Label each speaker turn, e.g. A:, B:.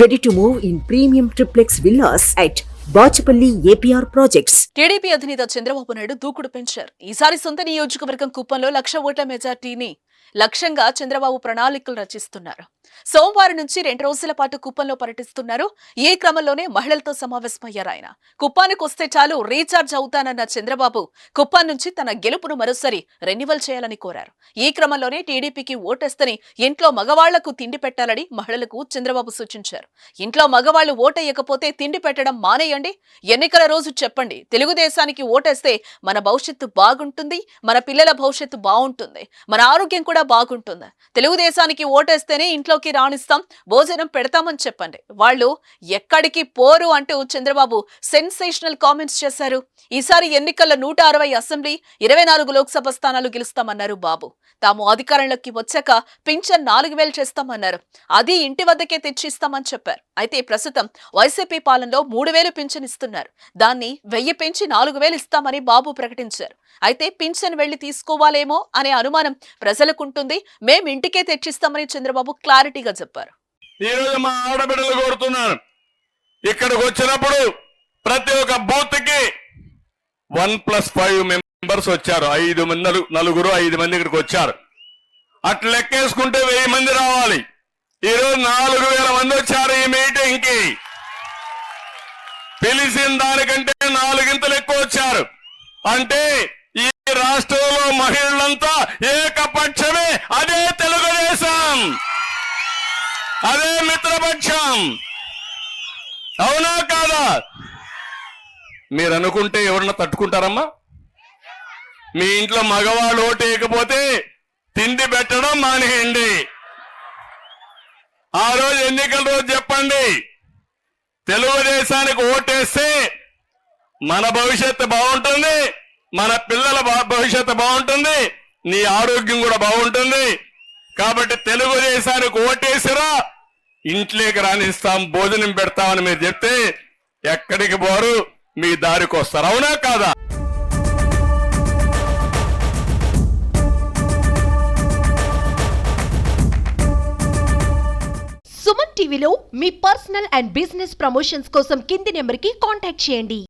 A: Ready to move in premium triplex villas at Bachupally APR projects
B: TDP అధినేత చంద్రబాబు నాయుడు దూకుడు పెంచారు. ఈసారి సొంత నియోజకవర్గం కుప్పంలో లక్ష ఓట్ల మెజార్టీని లక్ష్యంగా చంద్రబాబు ప్రణాళికలు రచిస్తున్నారు. సోమవారం నుంచి రెండు రోజుల పాటు కుప్పంలో పర్యటిస్తున్నారు. ఈ క్రమంలోనే మహిళలతో సమావేశమయ్యారు ఆయన. కుప్పానికి వస్తే చాలు రీఛార్జ్ అవుతానన్న చంద్రబాబు కుప్పం నుంచి తన గెలుపును మరోసారి రెన్యువల్ చేయాలని కోరారు. ఈ క్రమంలోనే టీడీపీకి ఓటేస్తని ఇంట్లో మగవాళ్ళకు తిండి పెట్టాలని మహిళలకు చంద్రబాబు సూచించారు. ఇంట్లో మగవాళ్ళు ఓటేయకపోతే తిండి పెట్టడం మానేయండి. ఎన్నికల రోజు చెప్పండి. తెలుగుదేశానికి ఓటేస్తే మన భవిష్యత్తు బాగుంటుంది మన పిల్లల భవిష్యత్తు బాగుంటుంది మన ఆరోగ్యం కూడా బాగుంటుంది. తెలుగుదేశానికి ఓటేస్తేనే ఇంట్లో ఇంట్లోకి రాణిస్తాం. భోజనం పెడతామని చెప్పండి. వాళ్ళు ఎక్కడికి పోరు అంటూ చంద్రబాబు సెన్సేషనల్ కామెంట్స్ చేశారు. ఈసారి ఎన్నికల్లో నూట అరవై అసెంబ్లీ ఇరవై నాలుగు లోక్సభ స్థానాలు గెలుస్తామన్నారు బాబు. తాము అధికారంలోకి వచ్చాక పింఛన్ నాలుగు వేలు చేస్తామన్నారు. అది ఇంటి వద్దకే తెచ్చిస్తామని చెప్పారు. అయితే ప్రస్తుతం వైసీపీ పాలనలో మూడు వేలు పింఛన్ ఇస్తున్నారు. దాన్ని వెయ్యి పెంచి నాలుగు వేలు ఇస్తామని బాబు ప్రకటించారు. అయితే పింఛన్ వెళ్ళి తీసుకోవాలేమో అనే అనుమానం ప్రజలకుంటుంది మేం ఇంటికే తెచ్చిస్తామని చంద్రబాబు క్లారిటీగా చెప్పారు.
C: ఈ రోజు మా ఆడబిడ్డలు కోరుతున్నాను ఇక్కడికి వచ్చినప్పుడు ప్రతి ఒక్క బూత్కి వన్ ప్లస్ ఫైవ్ మెంబర్స్ వచ్చారు. ఐదు మంది నలుగురు ఐదు మంది ఇక్కడికి వచ్చారు. అట్లా లెక్కేసుకుంటే వెయ్యి మంది రావాలి. ఈరోజు నాలుగు వేల మంది వచ్చారు ఈ మీటింగ్కి పిలిచిన దానికంటే నాలుగింతలు ఎక్కువ వచ్చారు. అంటే ఈ రాష్ట్రంలో మహిళలంతా ఏకపక్షమే అదే మిత్రపక్షం. అవునా కాదా? మీరు అనుకుంటే ఎవరన్నా తట్టుకుంటారమ్మా? మీ ఇంట్లో మగవాళ్ళు ఓటేయకపోతే తిండి పెట్టడం మానేయండి. ఆ రోజు ఎన్నికల రోజు చెప్పండి. తెలుగుదేశానికి ఓటేస్తే మన భవిష్యత్తు బాగుంటుంది మన పిల్లల భవిష్యత్తు బాగుంటుంది నీ ఆరోగ్యం కూడా బాగుంటుంది. కాబట్టి తెలుగుదేశానికి ఓటేసిరా. ఇంట్లోకి రాణిస్తాం భోజనం పెడతామని మీరు చెప్తే ఎక్కడికి పోరు మీ దారికి వస్తారు. అవునా కాదా?
D: సుమన్ టీవీలో మీ పర్సనల్ అండ్ బిజినెస్ ప్రమోషన్స్ కోసం కింది నెంబర్కి కాంటాక్ట్ చేయండి.